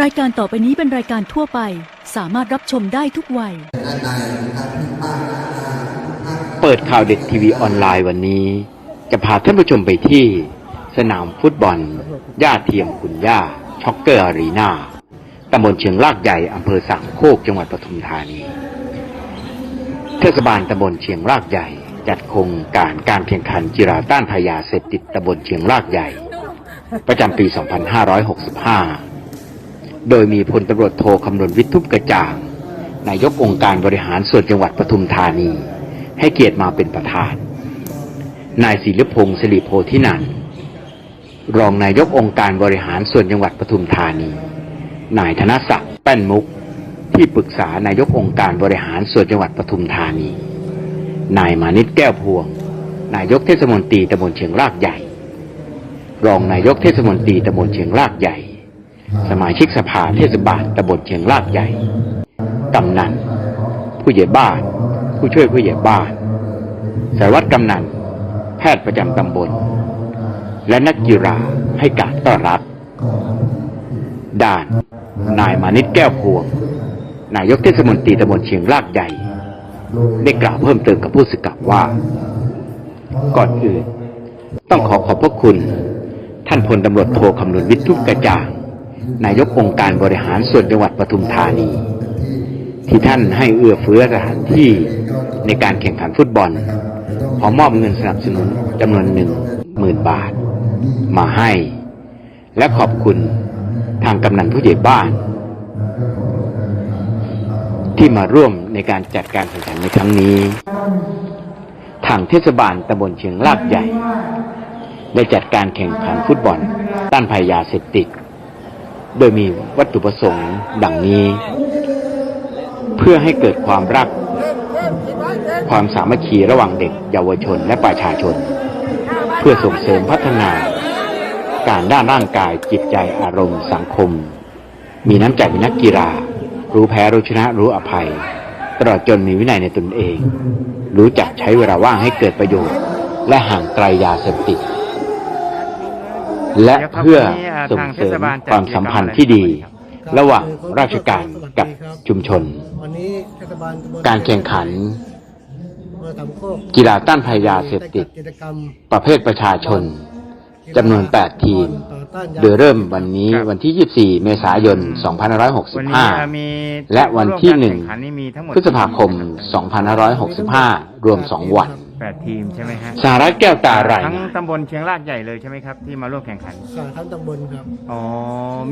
รายการต่อไปนี้เป็นรายการทั่วไป สามารถรับชมได้ทุกวัย เปิดข่าวเด็ดทีวีออนไลน์วันนี้ จะพาท่านผู้ชมไปที่ สนามฟุตบอล ย่าเทียมคุณย่า ช็อกเกอร์อารีนาตำบลเชียงรากใหญ่อำเภอสามโคกจังหวัดปทุมธานี เทศบาลตำบลเชียงรากใหญ่ จัดโครงการการแข่งขันกีฬาต้านพยาเสพติดตำบลเชียงรากใหญ่ ประจำปี 2565 โดยมีพลตำรวจโทคำนวณวิทุบกระจ่าง นายกองค์การบริหารส่วนจังหวัดปทุมธานี ให้เกียรติมาเป็นประธาน นายศิลพงศ์สิริโพธินันรองนายกองค์การบริหารส่วนจังหวัดปทุมธานี นายธนศักดิ์แป้นมุก ที่ปรึกษานายกองค์การบริหารส่วนจังหวัดปทุมธานี นายมานิตแก้วพวง นายกเทศมนตรีตำบลเชียงรากใหญ่ รองนายกเทศมนตรีตำบลเชียงรากใหญ่ สมาชิกสภาเทศบาลตำบลเชียงรากใหญ่กำนันผู้ใหญ่บ้าน ผู้ช่วยผู้ใหญ่บ้านสารวัตรกำนัน แพทย์ประจำตำบล และนักกีฬาให้การต้อนรับ ด่าน นายมานิตแก้วพวง นายกเทศมนตรีตำบลเชียงรากใหญ่ ได้กล่าวเพิ่มเติมกับผู้สื่อข่าวว่า ก่อนอื่น ต้องขอขอบพระคุณ ท่านพลตำรวจโทคำนวณวิทย์ทุกกระจ่าง นายกองค์การบริหารส่วนจังหวัดปทุมธานี ที่ท่านให้เอื้อเฟื้อสถานที่ในการแข่งขันฟุตบอลพร้อมมอบเงินสนับสนุนจำนวนหนึ่งหมื่นบาท มาให้ และขอบคุณทางกำนันผู้ใหญ่บ้าน ที่มาร่วมในการจัดการแข่งขันในครั้งนี้ ทางเทศบาลตำบลเชียงรากใหญ่ ได้จัดการแข่งขันฟุตบอลต้านภัยยาเสพติด โดยมีวัตถุประสงค์ดังนี้ เพื่อให้เกิดความรัก ความสามัคคีระหว่างเด็กเยาวชนและประชาชน เพื่อส่งเสริมพัฒนา การด้านร่างกายจิตใจอารมณ์สังคม มีน้ำใจเป็นนักกีฬา รู้แพ้รู้ชนะรู้อภัย ตลอดจนมีวินัยในตนเอง รู้จักใช้เวลาว่างให้เกิดประโยชน์ และห่างไกลยาเสพติด และเพื่อส่งเสริมความสัมพันธ์ที่ดี ระหว่างราชการกับชุมชนวันนี้เทศบาลตำบลการแข่งขันอำเภอสามโคกกีฬาต้านภัยยาเสพติดกิจกรรมประเภทประชาชนจำนวน 8 ทีมต่อต้านยาโดยเริ่มวันนี้ครับวันที่ 24 เมษายนวันนี้มี2565 และวันที่ร่วมการแข่งขันนี่มีทั้งหมด1พฤษภาคม 2565 รวม 2 วัน แปดทีมใช่ไหมฮะสหรัฐแก้วตารายทั้งงานตำบลเชียงรากใหญ่เลยใช่ไหมครับที่มาร่วมแข่งขันสาทั้งตำบลครับ อ๋อ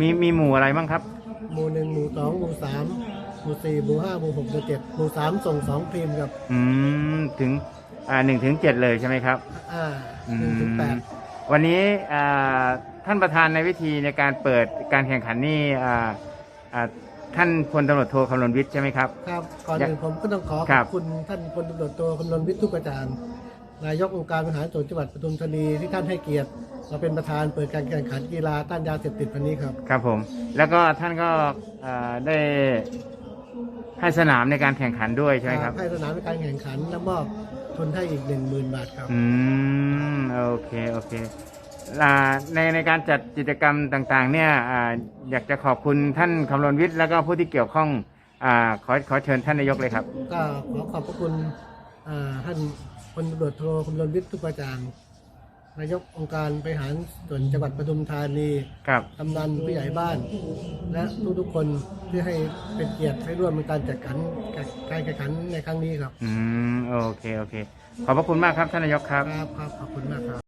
มีมีหมู่อะไรบ้างครับ หมู่หนึ่งหมู่สองหมู่สามหมู่สี่หมู่ห้าหมู่หกหมู่เจ็ดหมู่สามส่งสองทีมครับ อืมถึงอ่าหนึ่งถึงเจ็ดเลยใช่ไหมครับ อ่าอืหนึ่งถึงแปมดวันนี้อ่าท่านประธานในวิธีในการเปิดการแข่งขันนี่อ่าอ่า ท่านพลตำรวจโทคำนวณวิทย์ใช่ไหมครับ ครับก่อนอื่นผมก็ต้องขอขครัอบบคุณท่านพลตำรวจโทคำนวณวิทย์ทุกประจานนายกองค์การบริหารส่วนจังหวัดปทุมธานีที่ท่านให้เกียรติมาเป็นประธานเปิดการแข่งขันกีฬาต้านยาเสพติดวันนี้ครับ ครับผม แล้วก็ท่านก็อ่าได้ให้สนามในการแข่งขันด้วยใช่ไหมครับ ให้สนามในการแข่งขันและมอบทุนให้อีกหนึ่งหมื่นบาทครับ อืม โอเค โอเค อ่าในในการจัดกิจกรรมต่างๆ เนี่ยอ่าอยากจะขอบคุณท่านคำรณวิทย์แล้วก็ผู้ที่เกี่ยวข้องอ่าขอขอเชิญท่านนายกเลยครับ ก็ขอขอบพระคุณอ่าท่านพลตำรวจโทคำรณวิทย์ทุกประจางนายกองค์การบริหารส่วนจังหวัดปทุมธานีครับ กำนันผู้ใหญ่บ้าน และทุกๆคนที่ให้เป็นเกียรติให้ร่วมในการจัดการการแข่งขันในครั้งนี้ครับอืม โอเค โอเค ขอบพระคุณมากครับท่านนายกครับ ครับครับขอบคุณมากครับ